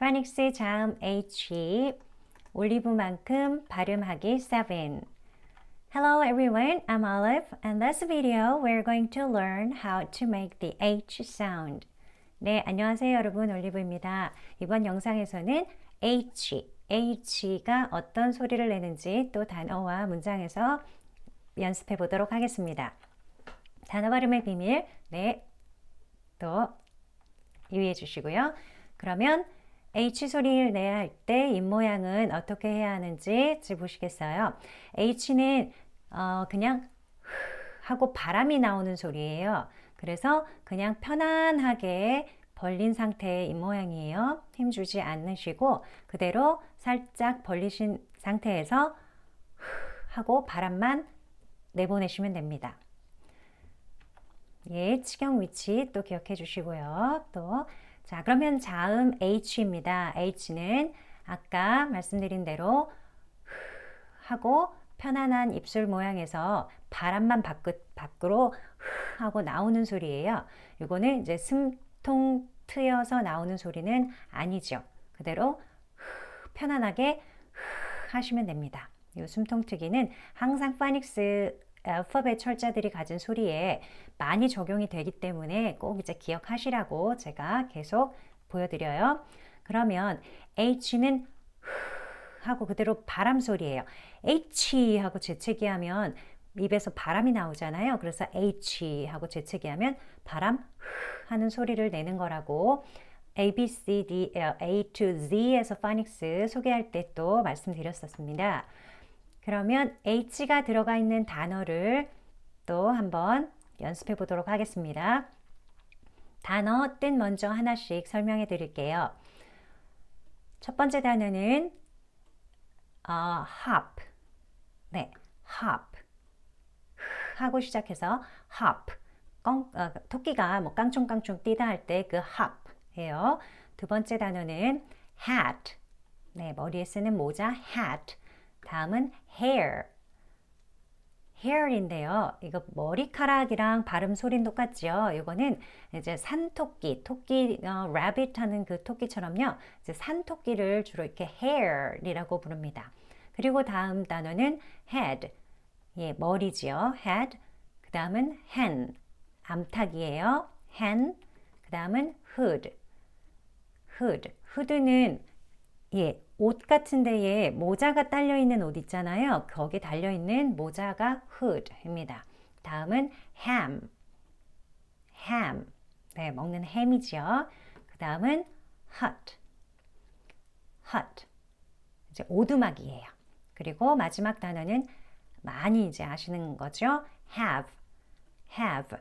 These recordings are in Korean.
파닉스 자음 H 올리브만큼 발음하기 7 Hello everyone, I'm Olive. In this video, we're going to learn how to make the H sound. 네, 안녕하세요 여러분, 올리브입니다. 이번 영상에서는 H, H가 어떤 소리를 내는지 또 단어와 문장에서 연습해 보도록 하겠습니다. 단어 발음의 비밀, 네, 또 유의해 주시고요. 그러면 H 소리를 내야 할 때 입모양은 어떻게 해야 하는지 보시겠어요? H는 어, 그냥 하고 바람이 나오는 소리예요. 그래서 그냥 편안하게 벌린 상태의 입모양이에요. 힘주지 않으시고 그대로 살짝 벌리신 상태에서 하고 바람만 내보내시면 됩니다. 예, 치경 위치 또 기억해 주시고요. 또 자, 그러면 자음 H입니다. H는 아까 말씀드린 대로 하고 편안한 입술 모양에서 바람만 밖, 밖으로 하고 나오는 소리예요. 이거는 이제 숨통 트여서 나오는 소리는 아니죠. 그대로 편안하게 하시면 됩니다. 이 숨통 트기는 항상 파닉스 알파벳 철자들이 가진 소리에 많이 적용이 되기 때문에 꼭 이제 기억하시라고 제가 계속 보여드려요. 그러면 H는 하고 그대로 바람 소리예요. H 하고 재채기 하면 입에서 바람이 나오잖아요. 그래서 H 하고 재채기 하면 바람 하는 소리를 내는 거라고 A, B, C, D, L, A to Z에서 파닉스 소개할 때 또 말씀드렸었습니다. 그러면 H가 들어가 있는 단어를 또 한번 연습해 보도록 하겠습니다. 단어 뜻 먼저 하나씩 설명해 드릴게요. 첫 번째 단어는 어, hop. 네, hop. 하고 시작해서 hop. 껑, 어, 토끼가 뭐 깡총깡총 뛰다 할 때 그 hop 예요. 두 번째 단어는 hat. 네, 머리에 쓰는 모자 hat. 다음은 hair. hair인데요. 이거 머리카락이랑 발음 소리는 똑같죠. 이거는 이제 산토끼, 토끼, 어, rabbit 하는 그 토끼처럼요. 이제 산토끼를 주로 이렇게 hair이라고 부릅니다. 그리고 다음 단어는 head. 예, 머리지요. head. 그 다음은 hen. 암탉이에요. hen. 그 다음은 hood. hood. hood는 예, 옷 같은 데에 모자가 딸려 있는 옷 있잖아요. 거기에 달려 있는 모자가 hood입니다. 다음은 ham. ham. 네, 먹는 햄이죠. 그 다음은 hut. hut. 이제 오두막이에요. 그리고 마지막 단어는 많이 이제 아시는 거죠. have. have.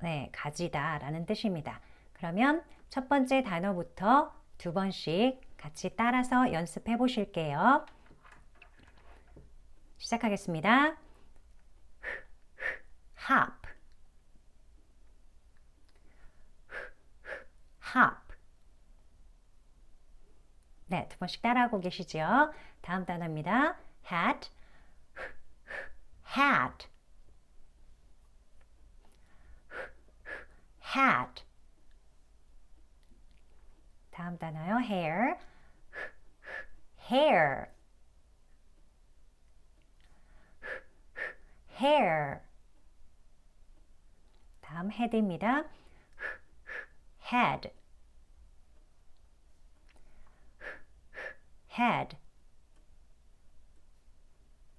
네, 가지다 라는 뜻입니다. 그러면 첫 번째 단어부터 두 번씩 같이 따라서 연습해 보실게요. 시작하겠습니다. hop hop 네, 두 번씩 따라하고 계시죠? 다음 단어입니다. hat hat hat 다음 단어요. hair hair hair 다음 head입니다. head head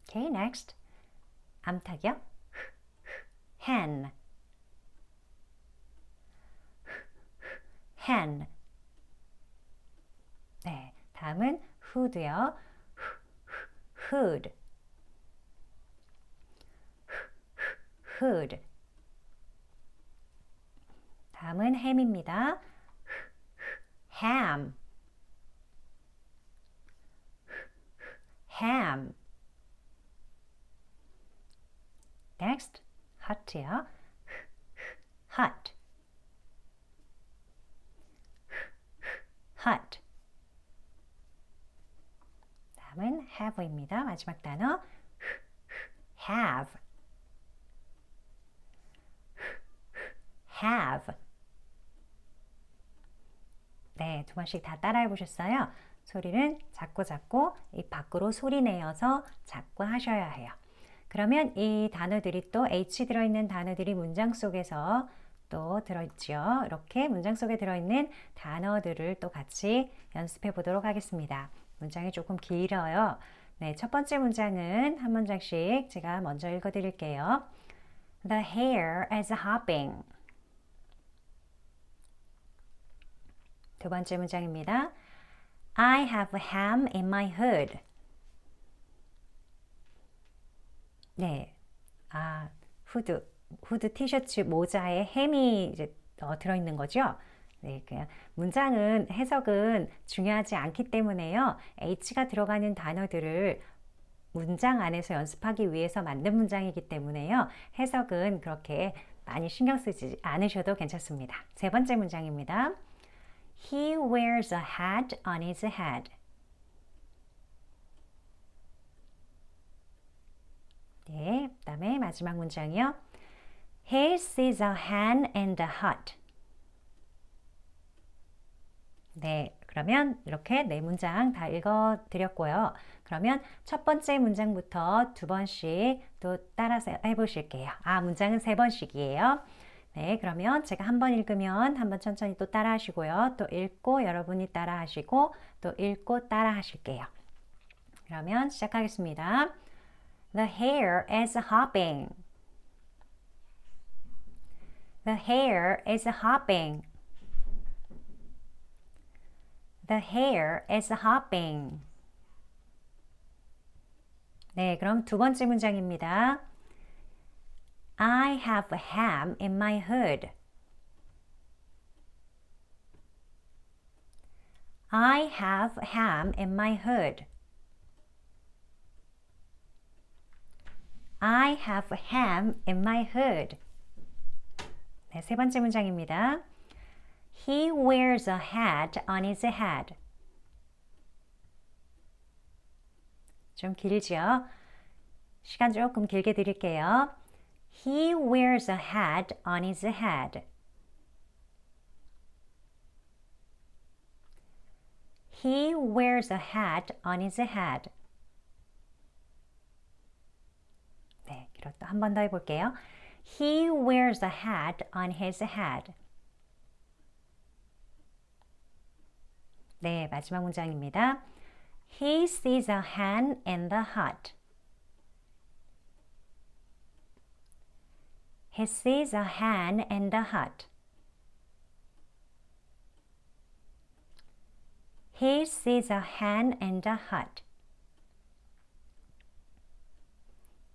Okay, next. 암탉이요. hen hen 네, 다음은 hood요. hood hood 다음은 ham입니다. ham ham next hut요. hut hut 다음은 have입니다. 마지막 단어 have have 네, 두 번씩 다 따라해 보셨어요? 소리는 작고 작고 입 밖으로 소리 내어서 작고 하셔야 해요. 그러면 이 단어들이 또 H 들어있는 단어들이 문장 속에서 또 들어있죠. 이렇게 문장 속에 들어있는 단어들을 또 같이 연습해 보도록 하겠습니다. 문장이 조금 길어요. 네, 첫 번째 문장은 한 문장씩 제가 먼저 읽어 드릴게요. The hare is hopping. 두 번째 문장입니다. I have ham in my hood. 네. 아, 후드. 후드 티셔츠 모자에 햄이 이제 어, 들어있는 거죠. 네, 그냥 문장은 해석은 중요하지 않기 때문에요. H가 들어가는 단어들을 문장 안에서 연습하기 위해서 만든 문장이기 때문에요. 해석은 그렇게 많이 신경 쓰지 않으셔도 괜찮습니다. 세 번째 문장입니다. He wears a hat on his head. 네, 그 다음에 마지막 문장이요. He sees a hand in the hut. 네, 그러면 이렇게 네 문장 다 읽어 드렸고요. 그러면 첫 번째 문장부터 두 번씩 또 따라서 해 보실게요. 아, 문장은 세 번씩이에요. 네, 그러면 제가 한 번 읽으면 한 번 천천히 또 따라 하시고요. 또 읽고 여러분이 따라 하시고 또 읽고 따라 하실게요. 그러면 시작하겠습니다. The hare is hopping. The hare is hopping. The hare is hopping. 네, 그럼 두 번째 문장입니다. I have a ham in my hood. I have ham in my hood. I have ham in my hood. 네, 세 번째 문장입니다. He wears a hat on his head. 좀 길죠? 시간 조금 길게 드릴게요. He wears a hat on his head. He wears a hat on his head. 네, 그렇다. 한 번 더 해볼게요. He wears a hat on his head. 네, 마지막 문장입니다. He sees a hen in the hut. He sees a hen in the hut. He sees a hen in the hut.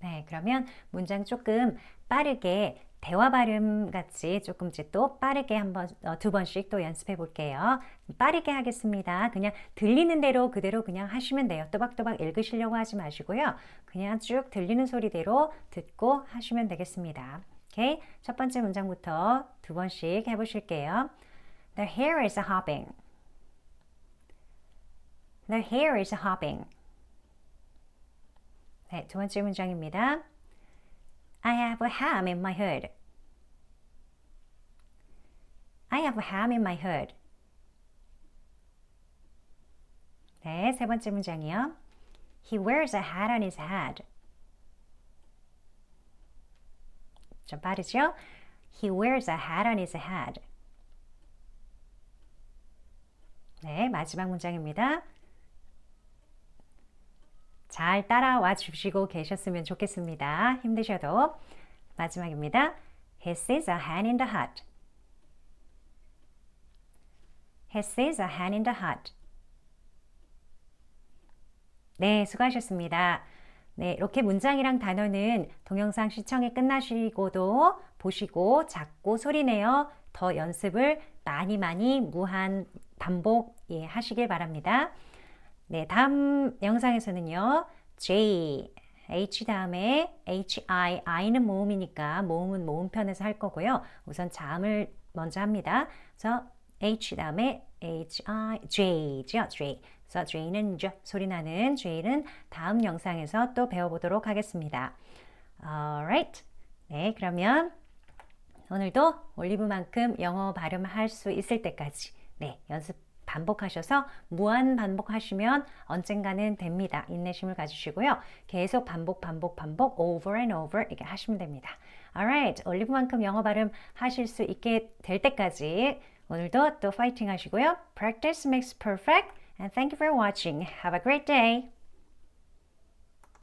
네, 그러면 문장 조금 빠르게 대화 발음 같이 조금 이제 또 빠르게 한번 어, 두 번씩 또 연습해 볼게요. 빠르게 하겠습니다. 그냥 들리는 대로 그대로 그냥 하시면 돼요. 또박또박 읽으시려고 하지 마시고요. 그냥 쭉 들리는 소리대로 듣고 하시면 되겠습니다. 오케이? 첫 번째 문장부터 두 번씩 해 보실게요. The hare is hopping. The hare is hopping. 네, 두 번째 문장입니다. I have a ham in my hood. I have ham in my hood. 네, 세 번째 문장이요. He wears a hat on his head. 좀 빠르죠? He wears a hat on his head. 네, 마지막 문장입니다. 잘 따라와 주시고 계셨으면 좋겠습니다. 힘드셔도. 마지막입니다. He sees a hand in the hut. He sees a hand in the hut. 네, 수고하셨습니다. 네, 이렇게 문장이랑 단어는 동영상 시청이 끝나시고도 보시고 작고 소리내어 더 연습을 많이 많이 무한 반복 예, 하시길 바랍니다. 네, 다음 영상에서는요. J, H 다음에 HI, I는 모음이니까 모음은 모음편에서 할 거고요. 우선 자음을 먼저 합니다. 그래서 H 다음에 H I J죠. J. 그래서 J는 J 소리 나는 J는 다음 영상에서 또 배워보도록 하겠습니다. Alright. 네, 그러면 오늘도 올리브만큼 영어 발음할 수 있을 때까지 네 연습 반복하셔서 무한 반복하시면 언젠가는 됩니다. 인내심을 가지시고요. 계속 반복, 반복, 반복, over and over 이렇게 하시면 됩니다. Alright, 올리브만큼 영어 발음 하실 수 있게 될 때까지 오늘도 또 파이팅 하시고요. Practice makes perfect. And thank you for watching. Have a great day.